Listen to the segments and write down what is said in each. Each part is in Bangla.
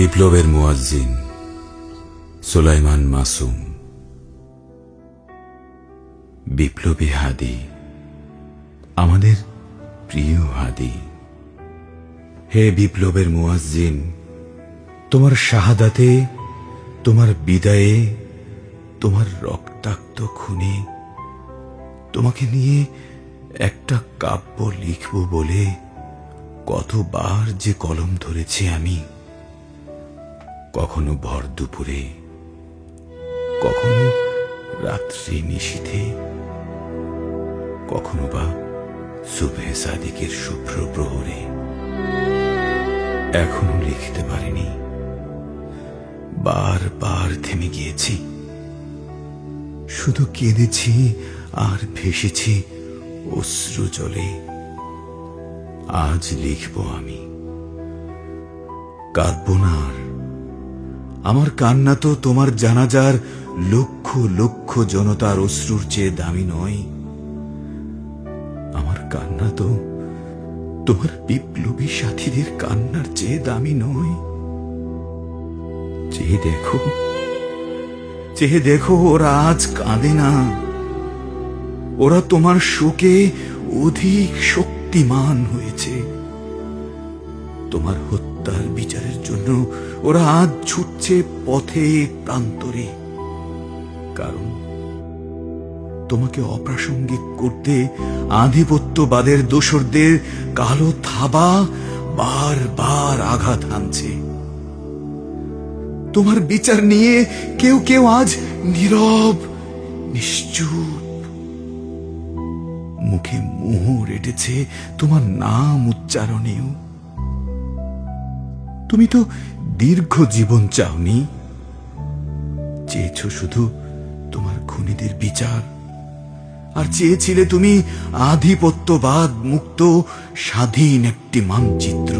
বিপ্লবের মুয়াজ্জিন সুলাইমান মাসুম। বিপ্লবী হাদি, আমাদের প্রিয় হাদি। হে বিপ্লবের মুয়াজ্জিন, তোমার শাহাদাতে, তোমার বিদায়ে, তোমার রক্তাক্ত খুনে তোমাকে নিয়ে একটা কাব্য লিখব বলে কতবার যে কলম ধরেছি আমি। কখনো ভর দুপুরে, কখনো রাত্রি নিশীথে, কখনো বা শুভে সাদিকের শুভ্র প্রহরে। এখনও লিখতে পারিনি। বার বার থেমে গিয়েছি। শুধু কেঁদেছি আর ভেসেছি অশ্রু জলে। আজ লিখব আমি। কাঁদব না আর আমার কান্না তো তোমার জানাজার লক্ষ লক্ষ জনতার অশ্রুর চেয়ে দামি নয়। আমার কান্না তো তোমার বিপ্লবী সাথীদের কান্নার চেয়ে দামি নয়। চেয়ে দেখো চেয়ে দেখো, ওরা আজ কাঁদে না। ওরা তোমার শোকে অধিক শক্তিমান হয়েছে। তোমার হত্যার বিচারের জন্য ওরা আজ ছুটছে পথে প্রান্তরে। কারণ তোমাকে অপ্রাসঙ্গিক করতে আধিপত্যবাদের দোসরদের কালো থাবা বারবার আঘাত হানছে। তোমার বিচার নিয়ে কেউ কেউ আজ নীরব, নিশ্চুপ। মুখে মোহর এটেছে তোমার নাম উচ্চারণেও। তুমি তো দীর্ঘ জীবন চাওনি। চেয়েছ শুধু তোমার খুনিদের বিচার। আর চেয়েছিলে তুমি আধিপত্যবাদ মুক্ত, স্বাধীন একটি মানচিত্র।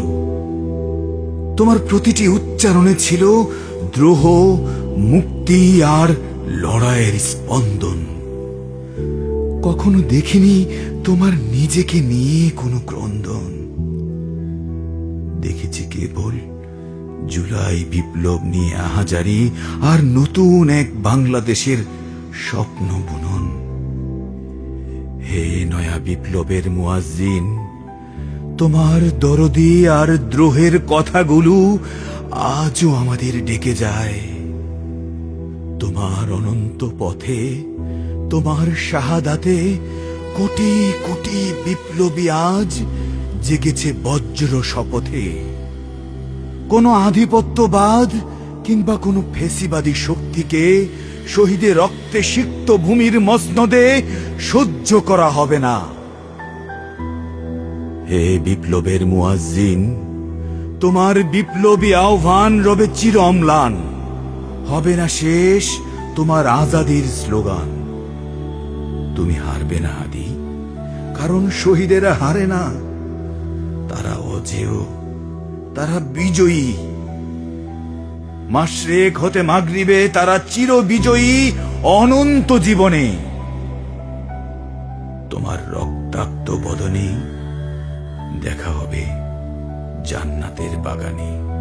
তোমার প্রতিটি উচ্চারণে ছিল দ্রোহ, মুক্তি আর লড়াইয়ের স্পন্দন। কখনো দেখিনি তোমার নিজেকে নিয়ে কোনো ক্রন্দন। দেখেছি কেবল জুলাই বিপ্লব নিয়ে আহাজারি আর নতুন এক বাংলাদেশের স্বপ্ন বুনন। হে নয়া বিপ্লবের মুয়াজ্জিন, তোমার দরদি আর দ্রোহের কথাগুলো আজও আমাদের ডেকে যায়। তোমার অনন্ত পথে, তোমার শাহাদাতে কোটি কোটি বিপ্লবী আজ জেগেছে বজ্র শপথে। কোন আধিপত্যবাদ কিংবা কোনো ফেসিবাদী শক্তিকে শহীদের রক্তে সিক্ত ভূমির মসনদে সহ্য করা হবে না। হে বিপ্লবের মুয়াজ্জিন, তোমার বিপ্লবী আহ্বান রবে চির অম্লান। হবে না শেষ তোমার আজাদির স্লোগান। তুমি হারবে না হাদি কারণ শহীদেরা হারে না। তারা অজেয়। তারা বিজয়ী। মাসরেক হতে মাগরিবে তারা চির বিজয়ী অনন্ত জীবনে। তোমার রক্তাক্ত বদনে দেখা হবে জান্নাতের বাগানে।